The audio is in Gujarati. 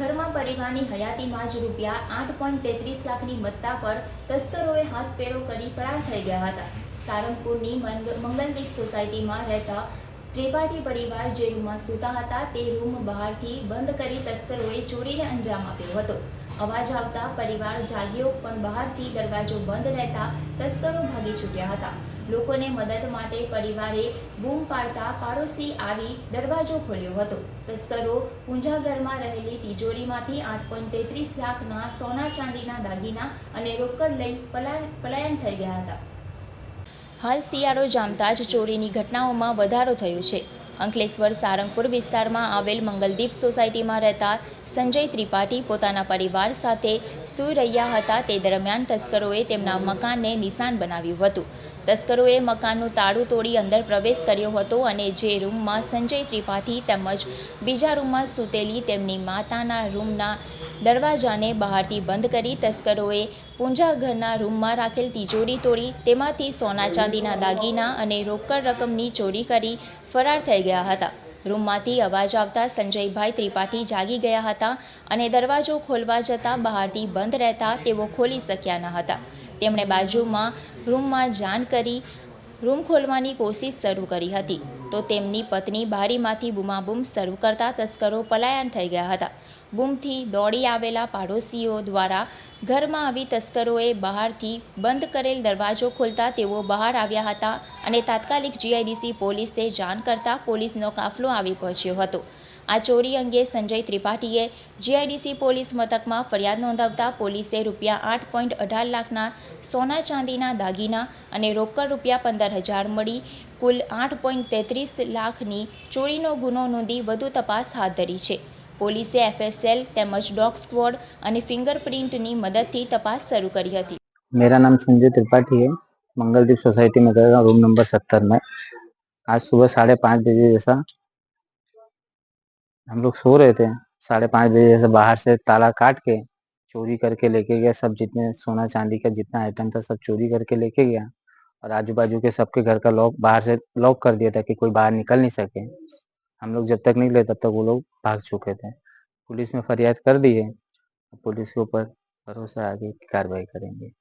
ઘરમાં પરિવારની હયાતીમાં જ રૂપિયા આઠ પોઈન્ટ તેત્રીસ લાખની મત્તા પર તસ્કરોએ હાથફેરો કરી ફરાર થઈ ગયા હતા. સારંગપુરની મંગ- મંગલદીપ સોસાયટીમાં રહેતા ત્રિપાઠી પરિવાર જે રૂમમાં સૂતા હતા તે રૂમ બહારથી બંધ કરી તસ્કરોએ ચોરીને અંજામ આપ્યો હતો. અવાજ આવતા પરિવાર જાગ્યો પણ બહારથી દરવાજો બંધ રહેતા તસ્કરો ભાગી છૂટ્યા હતા. લોકોને મદદ માટે પરિવારે બૂમ પાડતા પાડોશી આવી દરવાજો ખોલ્યો હતો. તસ્કરો પૂંજાગરમાં રહેલી તિજોરીમાંથી આઠ પોઈન્ટ તેત્રીસ લાખના સોના ચાંદીના દાગીના અને રોકડ લઈ પલા- પલાયન થઈ ગયા હતા. હાલ શિયાળો જામતા જ ચોરીની ઘટનાઓમાં વધારો થયો છે. અંકલેશ્વર સારંગપુર વિસ્તારમાં આવેલ મંગલદીપ સોસાયટીમાં રહેતા સંજય ત્રિપાઠી પોતાના પરિવાર સાથે સૂઈ રહ્યા હતા. તે દરમિયાન તસ્કરોએ તેમના મકાનને નિશાન બનાવ્યું હતું. તસ્કરોએ મકાનનું તાળું તોડી અંદર પ્રવેશ કર્યો હતો અને જે રૂમમાં સંજય ત્રિપાઠી તેમજ બીજા રૂમમાં સૂતેલી તેમની માતાના રૂમના દરવાજાને બહારથી બંધ કરી તસ્કરોએ પૂંજા ઘરના રૂમમાં રાખેલ તિજોરી તોડી, તેમાંથી સોના ચાંદીના દાગીના અને રોકડ રકમની ચોરી કરી ફરાર થઈ ગયા હતા. રૂમમાંથી અવાજ આવતા સંજયભાઈ ત્રિપાઠી જાગી ગયા હતા અને દરવાજો ખોલવા જતાં બહારથી બંધ રહેતા તેઓ ખોલી શક્યા ન હતા. તેમણે બાજુમાં રૂમમાં જાણ કરી રૂમ ખોલવાની કોશિશ શરૂ કરી હતી. તો તેમની પત્ની બારીમાંથી બૂમાબૂમ શરૂ કરતા તસ્કરો પલાયન થઈ ગયા હતા. બૂમથી દોડી આવેલા પાડોશીઓ દ્વારા ઘરમાં આવી તસ્કરોએ બહારથી બંધ કરેલ દરવાજો ખોલતા તેઓ બહાર આવ્યા હતા અને તાત્કાલિક જીઆઈડીસી પોલીસે જાણ કરતા પોલીસનો કાફલો આવી પહોંચ્યો હતો. આ ચોરી અંગે સંજય ત્રિપાઠીએ જીઆઈડીસી પોલીસ મથકમાં ફરિયાદ નોંધાવતા પોલીસે રૂપિયા આઠ પોઈન્ટ અઢાર લાખના સોના ચાંદીના દાગીના અને રોકડ રૂપિયા પંદર હજાર મળી કુલ આઠ પોઈન્ટ તેત્રીસ લાખની ચોરીનો ગુનો નોંધી વધુ તપાસ હાથ ધરી છે પોલીસે એફએસએલ તેમજ ડોગ સ્ક્વોડ અને ફિંગરપ્રિન્ટની મદદથી તપાસ શરૂ કરી હતી मेरा नाम संजय त्रिपाठी है मंगलदीप सोसाइटी में रहता हूँ रूम नंबर सत्तर में आज सुबह साढ़े पाँच बजे जैसा हम लोग सो रहे थे साढ़े पाँच बजे जैसे बाहर से ताला काट के चोरी करके लेके गया सब जितने सोना चांदी का जितना आइटम था सब चोरी करके लेके गया और आजू बाजू के सबके घर का लॉक बाहर से लॉक कर दिया था कि कोई बाहर निकल नहीं सके। हम लोग जब तक निकले तब तक वो लोग भाग चुके थे। पुलिस में फरियाद कर दिए पुलिस के ऊपर भरोसा आगे कार्रवाई करेंगे।